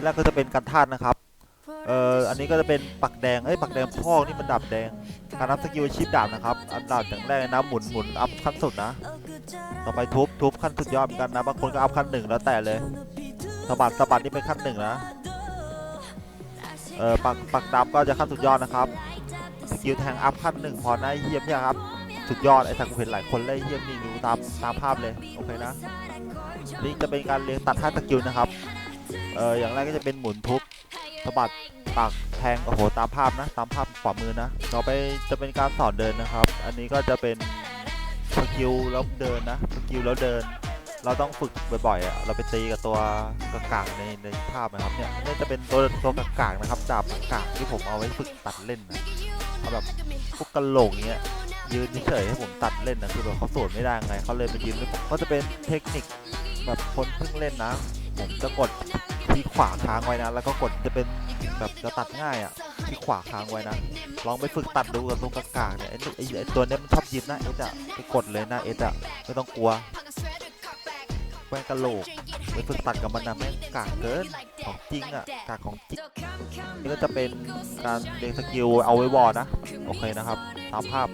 ลแรกก็จะเป็นการธาตุนะครับ เอ่อ อันนี้ก็จะเป็นปักแดง เอ้ย ปักแดงพ่อกนี่มันดาบแดง การอัพสกิลอาชีพดาบนะครับ อันดาบอย่างแรกนะ หมุนหมุนอัพขั้นสุดนะ ต่อไปทุบทุบขั้นสุดยอดเหมือนกันนะ บางคนก็อัพขั้นหนึ่งแล้วแต่เลยสะบัดสะบัดนี่เป็นขั้นหนึ่งนะ เออปักปักดาบก็จะขั้นสุดยอดนะครับสกิลแทงอัพขั้นหนึ่งพอนะไอ้เฮียเนี่ยครับ สุดยอดไอ้ทางกูเห็นหลายคนเลยเฮียมนี่ดูตามตามภาพเลย โอเคนะ นี่จะเป็นการเรียงตัดท่าสกิลนะครับ เอออย่างแรกก็จะเป็นหมุนทุบสะบัดปักแทงโอ้โหตามภาพนะ ตามภาพขวามือนะต่อไปจะเป็นการสอนเดินนะครับ อันนี้ก็จะเป็นสกิลแล้วเดินนะสกิลแล้วเดิน เราต้องฝึกบ่อยๆอะเราไปตีกับตัวกระกากในในภาพนะครับเนี่ยนี่จะเป็นตัวตัวกระกากนะครับดาบกระกากที่ผมเอาไว้ฝึกตัดเล่นนะเอาแบบพวกกระโหลกเงี้ยยืนเฉยให้ผมตัดเล่นนะคือแบบเขาสวนไม่ได้ไงเขาเลยมายืนให้ผมก็จะเป็นเทคนิคแบบคนเพิ่งเล่นนะ ผมจะกดที่ขวาค้างไว้นะ แล้วก็กดจะเป็นแบบจะตัดง่ายอะที่ขวาค้างไว้นะ ลองไปฝึกตัดดูกับตัวกากๆเนี่ยไอ้ไอ้ตัวเนี้ยมันชอบยิ้มนะเอสอะไปกดเลยนะเอสอะไม่ต้องกลัวแว่นกะโหลกไปฝึกตัดกับมันนะแม่งกากเกินของจริงอะกากของจริงนี่ก็จะเป็นการเรียงสกิลเอาไว้วอลนะ โอเคนะครับ ตามภาพ